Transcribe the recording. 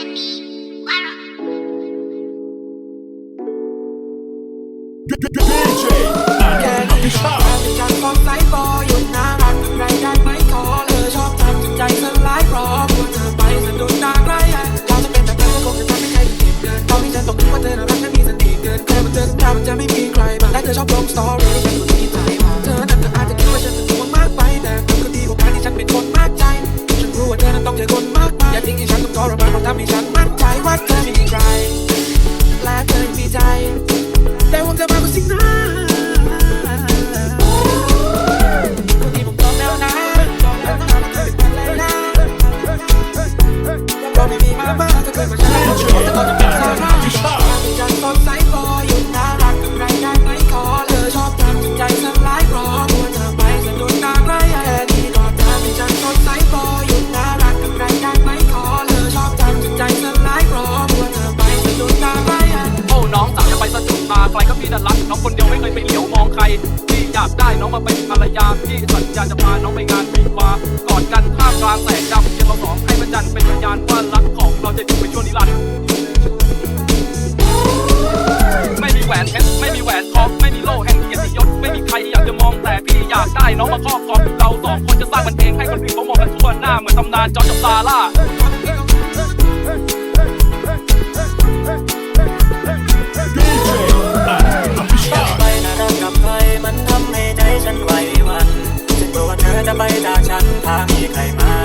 จนใจสลายเพราะตัวเธอไปสะดุดตาใครอะเราจะเป็นแบบนั้นก็คงจะทำให้ใครเห็นเกินตอนที่ฉันตกคิดว่าเธอรักและมีเสน่ห์เกินเคยมาเจอสัญญามันจะไม่มีใครมาและเธอชอบลงสตอรี่ ทรมานเพราะทำให้ฉันมั่นใจว่าเธอไม่มีใครและเธอยังมีใจ แต่หวังจะมากกว่าสิ่งนั้นคนที่ผมยอมแล้วนะยอมแล้วนะเธอเป็นอะไรนะก็ไม่มีมาบ้างก็เคยมาใช้ะดุดตาใครก็พี่น่ารักน้องคนเดียวไม่เคยไปเหลียวมองใครพี่อยากได้น้องมาเป็นภรรยาพี่สัญญาจะพาน้องไปงานวิวากอดกันท่ามกลางแสงดำเพียงเราสองให้พระจันทร์เป็นพยานว่ารักของเราจะอยู่ไปชั่วนิรันดร์ไม่มีแหวนเพชรไม่มีแหวนทองไม่มีโล่แห่งเกียรติยศไม่มีใครอยากจะมองแต่พี่อยากได้น้องมาครอบครองเราสองคนจะสร้างมันเองให้คนอื่นเขามองกันทั่วหน้าเหมือนตำนานจอร์จกับซาร่า จะไปด่าฉันถ้ามีใครมา